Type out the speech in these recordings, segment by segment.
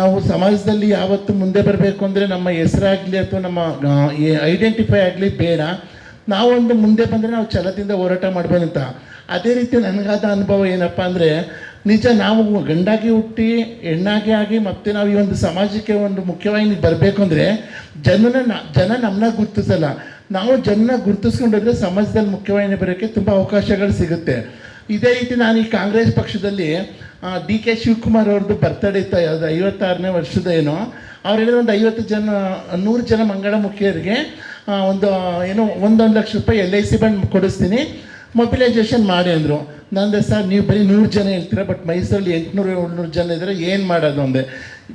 ನಾವು ಸಮಾಜದಲ್ಲಿ ಯಾವತ್ತು ಮುಂದೆ ಬರಬೇಕು ಅಂದರೆ ನಮ್ಮ ಹೆಸರಾಗಲಿ ಅಥವಾ ನಮ್ಮ ಐಡೆಂಟಿಫೈ ಆಗಲಿ ಬೇಡ. ನಾವೊಂದು ಮುಂದೆ ಬಂದರೆ ನಾವು ಛಲದಿಂದ ಹೋರಾಟ ಮಾಡ್ಬೋದು ಅಂತ. ಅದೇ ರೀತಿ ನನಗಾದ ಅನುಭವ ಏನಪ್ಪ ಅಂದರೆ, ನಿಜ ನಾವು ಗಂಡಾಗಿ ಹುಟ್ಟಿ, ಹೆಣ್ಣಾಗಿ ಆಗಿ ಮತ್ತೆ ನಾವು ಈ ಒಂದು ಸಮಾಜಕ್ಕೆ ಒಂದು ಮುಖ್ಯವಾಗಿ ಬರಬೇಕು ಅಂದರೆ ಜನನ ಜನ ನಮ್ಮನ್ನ ಗುರುತಿಸಲ್ಲ. ನಾವು ಜನನ ಗುರುತಿಸ್ಕೊಂಡೋದ್ರೆ ಸಮಾಜದಲ್ಲಿ ಮುಖ್ಯವಾಹಿನಿ ಬರೋಕ್ಕೆ ತುಂಬ ಅವಕಾಶಗಳು ಸಿಗುತ್ತೆ. ಇದೇ ರೀತಿ ನಾನು ಈ ಕಾಂಗ್ರೆಸ್ ಪಕ್ಷದಲ್ಲಿ ಡಿ ಕೆ ಶಿವಕುಮಾರ್ ಅವ್ರದ್ದು ಬರ್ತಡೇ ಇತ್ತು ಐವತ್ತಾರನೇ ವರ್ಷದ ಏನೋ. ಅವ್ರು ಹೇಳಿದ್ರೆ ಒಂದು ಐವತ್ತು ಜನ, ನೂರು ಜನ ಮಂಗಳ ಮುಖಿಯರಿಗೆ ಒಂದು ಏನೋ ಒಂದೊಂದು ಲಕ್ಷ ರೂಪಾಯಿ ಎಲ್ ಐ ಸಿ ಬಂಡ್ ಕೊಡಿಸ್ತೀನಿ. ಮೊಬಿಲೈಸೇಷನ್ ಮಾಡಿ ಅಂದರು. ನಂದೆ ಸರ್, ನೀವು ಬರೀ ನೂರು ಜನ ಹೇಳ್ತೀರಾ ಬಟ್ ಮೈಸೂರಲ್ಲಿ ಎಂಟುನೂರು, ಏಳ್ನೂರು ಜನ ಇದ್ದರೆ ಏನು ಮಾಡೋದು ಅಂದೆ.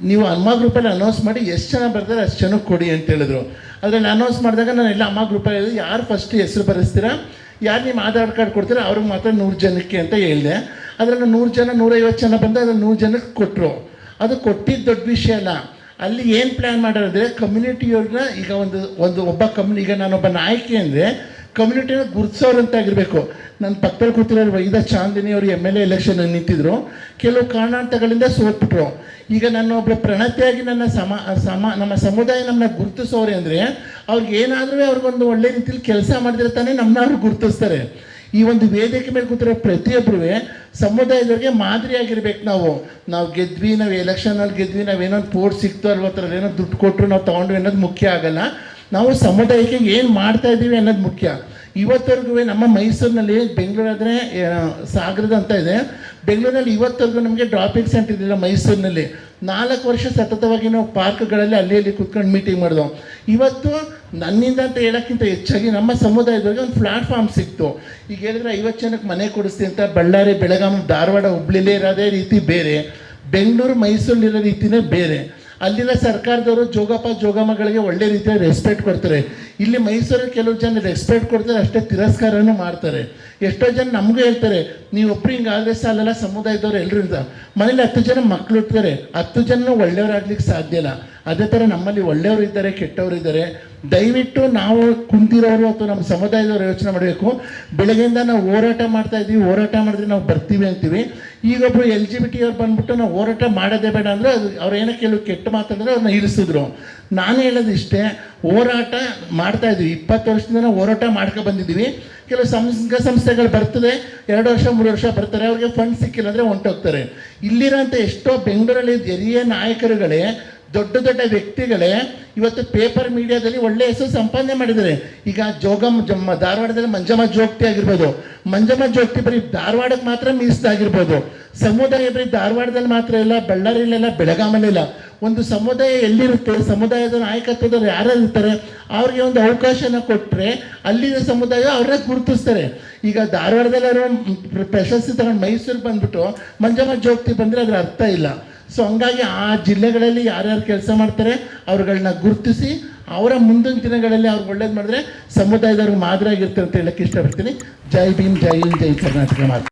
ನೀವು ಅಮ್ಮ ಗ್ರೂಪಲ್ಲಿ ಅನೌನ್ಸ್ ಮಾಡಿ ಎಷ್ಟು ಜನ ಬರ್ತಾರೆ ಅಷ್ಟು ಜನಕ್ಕೆ ಕೊಡಿ ಅಂತ ಹೇಳಿದ್ರು. ಅದರಲ್ಲಿ ಅನೌನ್ಸ್ ಮಾಡಿದಾಗ ನಾನು ಎಲ್ಲ ಅಮ್ಮ ಗ್ರೂಪಲ್ಲಿ ಯಾರು ಫಸ್ಟ್ ಹೆಸರು ಬರೆಸ್ತೀರಾ? ಯಾರು ನಿಮ್ಮ ಆಧಾರ್ ಕಾರ್ಡ್ ಕೊಡ್ತೀರಾ? ಅವ್ರಿಗೆ ಮಾತ್ರ ನೂರು ಜನಕ್ಕೆ ಅಂತ ಹೇಳಿದೆ. ಅದರಲ್ಲಿ ನೂರು ಜನ ನೂರೈವತ್ತು ಜನ ಬಂದು ಅದನ್ನು ನೂರು ಜನಕ್ಕೆ ಕೊಟ್ಟರು ಅದು ಕೊಟ್ಟಿದ್ದು ದೊಡ್ಡ ವಿಷಯ ಅಲ್ಲ. ಅಲ್ಲಿ ಏನು ಪ್ಲ್ಯಾನ್ ಮಾಡೋದಂದರೆ ಕಮ್ಯುನಿಟಿಯವ್ರನ್ನ ಈಗ ಒಂದು ಒಂದು ಒಬ್ಬ ಕಮ್ಯುನಿ ಈಗ ನಾನೊಬ್ಬ ನಾಯಕಿ ಅಂದರೆ ಕಮ್ಯುನಿಟಿನ ಗುರುತಿಸೋರು ಅಂತ ಆಗಿರಬೇಕು. ನನ್ನ ಪಕ್ಕದಲ್ಲಿ ಕೂತಿರೋ ವೈದ ಚಾಂದಿನಿ ಅವರು ಎಂ ಎಲ್ ಎ ಎಲೆಕ್ಷನ್ ನಿಂತಿದ್ರು. ಕೆಲವು ಕಾರಣಾಂತಗಳಿಂದ ಸೋತ್ಬಿಟ್ರು. ಈಗ ನಾನು ಒಬ್ಬ ಪ್ರಣತಿಯಾಗಿ ನನ್ನ ಸಮ ಸಮ, ನಮ್ಮ ಸಮುದಾಯ ನಮ್ಮನ್ನ ಗುರುತಿಸೋರೆ ಅಂದರೆ ಅವ್ರಿಗೆ ಏನಾದರೂ ಅವ್ರಿಗೊಂದು ಒಳ್ಳೆ ರೀತಿಯಲ್ಲಿ ಕೆಲಸ ಮಾಡಿದ್ರೆ ತಾನೇ ನಮ್ಮನ್ನ ಅವ್ರು ಗುರುತಿಸ್ತಾರೆ. ಈ ಒಂದು ವೇದಿಕೆ ಮೇಲೆ ಕೂತಿರೋ ಸಮುದಾಯದವರಿಗೆ ಸಮುದಾಯದವ್ರಿಗೆ ಮಾದರಿಯಾಗಿರ್ಬೇಕು ನಾವು. ನಾವು ಗೆದ್ವಿ, ನಾವು ಎಲೆಕ್ಷನಲ್ಲಿ ಗೆದ್ವಿ ನಾವೇನೋ ಪೋರ್ಟ್ ಸಿಕ್ತು ಅಲ್ವ ಥರ ಏನೋ ದುಡ್ಡು ಕೊಟ್ಟರು ನಾವು ತೊಗೊಂಡ್ವಿ ಅನ್ನೋದು ಮುಖ್ಯ ಆಗಲ್ಲ. ನಾವು ಸಮುದಾಯಕ್ಕೆ ಏನು ಮಾಡ್ತಾ ಇದ್ದೀವಿ ಅನ್ನೋದು ಮುಖ್ಯ. ಇವತ್ತವರೆಗೂ ನಮ್ಮ ಮೈಸೂರಿನಲ್ಲಿ ಬೆಂಗಳೂರಾದರೆ ಸಾಗರದ ಅಂತ ಇದೆ. ಬೆಂಗಳೂರಲ್ಲಿ ಇವತ್ತರೆಗೂ ನಮಗೆ ಡ್ರಾಪಿಂಗ್ ಸೆಂಟರ್ ಇರಲಿಲ್ಲ ಮೈಸೂರಿನಲ್ಲಿ. ನಾಲ್ಕು ವರ್ಷ ಸತತವಾಗಿ ನಾವು ಪಾರ್ಕ್ಗಳಲ್ಲಿ ಅಲ್ಲಿ ಅಲ್ಲಿ ಕುತ್ಕೊಂಡು ಮೀಟಿಂಗ್ ಮಾಡಿದ್ವು. ಇವತ್ತು ನನ್ನಿಂದ ಅಂತ ಹೇಳೋಕ್ಕಿಂತ ಹೆಚ್ಚಾಗಿ ನಮ್ಮ ಸಮುದಾಯದವರಿಗೆ ಒಂದು ಪ್ಲಾಟ್ಫಾರ್ಮ್ ಸಿಕ್ತು. ಈಗ ಹೇಳಿದ್ರೆ ಐವತ್ತು ಜನಕ್ಕೆ ಮನೆ ಕೊಡಿಸ್ತೀನಿ ಅಂತ ಬಳ್ಳಾರಿ ಬೆಳಗಾವಿ ಧಾರವಾಡ, ಹುಬ್ಳಿಲೇ ಇರೋದೇ ರೀತಿ ಬೇರೆ. ಬೆಂಗಳೂರು ಮೈಸೂರಲ್ಲಿರೋ ರೀತಿಯೇ ಬೇರೆ. ಅಲ್ಲಿನ ಸರ್ಕಾರದವರು ಜೋಗಪ್ಪ, ಜೋಗಮ್ಮಗಳಿಗೆ ಒಳ್ಳೆ ರೀತಿಯ ರೆಸ್ಪೆಕ್ಟ್ ಕೊಡ್ತಾರೆ. ಇಲ್ಲಿ ಮೈಸೂರಲ್ಲಿ ಕೆಲವು ಜನ ರೆಸ್ಪೆಕ್ಟ್ ಕೊಡ್ತಾರೆ, ಅಷ್ಟೇ ತಿರಸ್ಕಾರನೂ ಮಾಡ್ತಾರೆ. ಎಷ್ಟೋ ಜನ ನಮಗೂ ಹೇಳ್ತಾರೆ, ನೀವು ಒಬ್ರು ಹಿಂಗಾದರೆ ಸಾಲಲ್ಲ ಸಮುದಾಯದವ್ರು ಎಲ್ಲರೂ ಇರ್ತಾರೆ. ಮನೇಲಿ ಹತ್ತು ಜನ ಮಕ್ಕಳು ಇರ್ತಾರೆ, ಹತ್ತು ಜನ ಒಳ್ಳೆಯವರಾಗ್ಲಿಕ್ಕೆ ಸಾಧ್ಯ ಇಲ್ಲ. ಅದೇ ಥರ ನಮ್ಮಲ್ಲಿ ಒಳ್ಳೆಯವರು ಇದ್ದಾರೆ, ಕೆಟ್ಟವರು ಇದ್ದಾರೆ. ದಯವಿಟ್ಟು ನಾವು ಕುಂತಿರೋರು ಅಥವಾ ನಮ್ಮ ಸಮುದಾಯದವರು ಯೋಚನೆ ಮಾಡಬೇಕು. ಬೆಳಗ್ಗೆಯಿಂದ ನಾವು ಹೋರಾಟ ಮಾಡ್ತಾ ಇದ್ದೀವಿ ಹೋರಾಟ ಮಾಡಿದ್ರೆ ನಾವು ಬರ್ತೀವಿ ಅಂತೀವಿ. ಈಗೊಬ್ರು ಎಲ್ ಜಿ ಬಿ ಟಿ ಅವ್ರು ಬಂದ್ಬಿಟ್ಟು ನಾವು ಹೋರಾಟ ಮಾಡೋದೇ ಬೇಡ ಅಂದರೆ ಅದು ಅವ್ರು ಏನೋ ಕೆಲವು ಕೆಟ್ಟ ಮಾತಾಡಿದ್ರೆ ಅವ್ರನ್ನ ಇರಿಸಿದ್ರು. ನಾನು ಹೇಳೋದು ಇಷ್ಟೇ ಹೋರಾಟ ಮಾಡ್ತಾ ಇದ್ದೀವಿ ಇಪ್ಪತ್ತು ವರ್ಷದಿಂದ ನಾವು ಹೋರಾಟ ಮಾಡ್ಕೊ ಬಂದಿದ್ದೀವಿ. ಕೆಲವು ಸಂಘ ಸಂಸ್ಥೆಗಳು ಬರ್ತದೆ, ಎರಡು ವರ್ಷ, ಮೂರು ವರ್ಷ ಬರ್ತಾರೆ, ಅವ್ರಿಗೆ ಫಂಡ್ ಸಿಕ್ಕಿಲ್ಲ ಅಂದರೆ ಹೊಂಟೋಗ್ತಾರೆ. ಇಲ್ಲಿರೋಂಥ ಎಷ್ಟೋ ಬೆಂಗಳೂರಲ್ಲಿ ಹಿರಿಯ ನಾಯಕರುಗಳೇ, ದೊಡ್ಡ ದೊಡ್ಡ ವ್ಯಕ್ತಿಗಳೇ ಇವತ್ತು ಪೇಪರ್ ಮೀಡಿಯಾದಲ್ಲಿ ಒಳ್ಳೆ ಹೆಸರು ಸಂಪಾದನೆ ಮಾಡಿದ್ದಾರೆ. ಈಗ ಜೋಗಮ್ ಜಮ್ಮ, ಧಾರವಾಡದಲ್ಲಿ ಮಂಜಮ್ಮ ಜೋಗ್ತಿ ಆಗಿರ್ಬೋದು. ಮಂಜಮ್ಮ ಜೋಗ್ತಿ ಬರೀ ಧಾರವಾಡಕ್ಕೆ ಮಾತ್ರ ಮೀಸಲಾಗಿರ್ಬೋದು ಸಮುದಾಯ ಬರೀ ಧಾರವಾಡದಲ್ಲಿ ಮಾತ್ರ ಇಲ್ಲ, ಬಳ್ಳಾರಿಯಲ್ಲೆಲ್ಲ ಬೆಳಗಾಮಲ್ಲಿಲ್ಲ ಒಂದು ಸಮುದಾಯ ಎಲ್ಲಿರುತ್ತೆ? ಸಮುದಾಯದ ನಾಯಕತ್ವದವ್ರು ಯಾರು ಇರ್ತಾರೆ ಅವ್ರಿಗೆ ಒಂದು ಅವಕಾಶನ ಕೊಟ್ಟರೆ ಅಲ್ಲಿನ ಸಮುದಾಯ ಅವ್ರನ್ನ ಗುರುತಿಸ್ತಾರೆ. ಈಗ ಧಾರವಾಡದಲ್ಲಾರು ಪ್ರಶಸ್ತಿ ತಗೊಂಡು ಮೈಸೂರಿಗೆ ಬಂದ್ಬಿಟ್ಟು ಮಂಜಮ್ಮ ಜೋಗ್ತಿ ಬಂದರೆ ಅದ್ರ ಅರ್ಥ ಇಲ್ಲ. ಸೊ ಹಂಗಾಗಿ ಆ ಜಿಲ್ಲೆಗಳಲ್ಲಿ ಯಾರ್ಯಾರು ಕೆಲಸ ಮಾಡ್ತಾರೆ ಅವ್ರುಗಳನ್ನ ಗುರುತಿಸಿ ಅವರ ಮುಂದಿನ ದಿನಗಳಲ್ಲಿ ಅವ್ರು ಒಳ್ಳೇದು ಮಾಡಿದ್ರೆ ಸಮುದಾಯದವ್ರಿಗೆ ಮಾದರಿಯಾಗಿರ್ತಾರೆ ಅಂತ ಹೇಳಕ್ಕೆ ಇಷ್ಟಪಡ್ತೀನಿ. ಜೈ ಭೀಮ್, ಜೈ ಹಿಂದ್, ಜೈ ಕರ್ನಾಟಕ ಮಾತು.